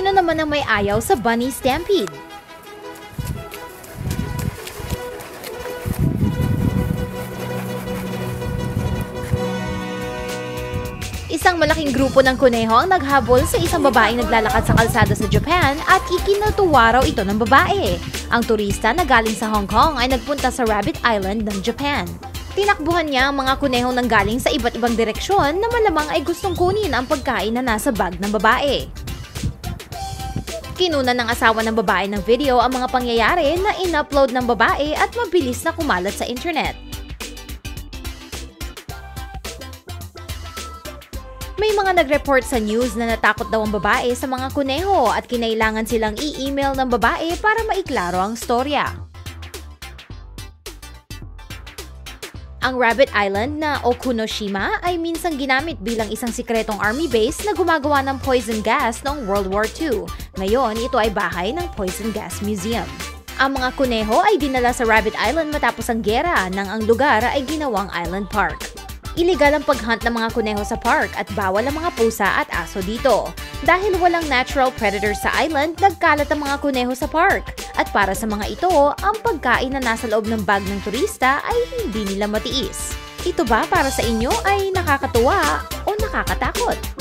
Sino naman ang may ayaw sa Bunny Stampede? Isang malaking grupo ng kuneho ang naghabol sa isang babaeng naglalakad sa kalsada sa Japan at ikinutuwa raw ito ng babae. Ang turista na galing sa Hong Kong ay nagpunta sa Rabbit Island ng Japan. Tinakbuhan niya ang mga kuneho nang galing sa iba't ibang direksyon na malamang ay gustong kunin ang pagkain na nasa bag ng babae. Kinunan ng asawa ng babae ng video ang mga pangyayari na in-upload ng babae at mabilis na kumalat sa internet. May mga nag-report sa news na natakot daw ang babae sa mga kuneho at kinailangan silang i-email ng babae para maiklaro ang storya. Ang Rabbit Island na Okunoshima ay minsang ginamit bilang isang sikretong army base na gumagawa ng poison gas noong World War II. Ngayon, ito ay bahay ng Poison Gas Museum. Ang mga kuneho ay dinala sa Rabbit Island matapos ang gera nang ang lugar ay ginawang island park. Iligal ang paghunt ng mga kuneho sa park at bawal ang mga pusa at aso dito. Dahil walang natural predators sa island, nagkalat ang mga kuneho sa park. At para sa mga ito, ang pagkain na nasa loob ng bag ng turista ay hindi nila matiis. Ito ba para sa inyo ay nakakatuwa o nakakatakot?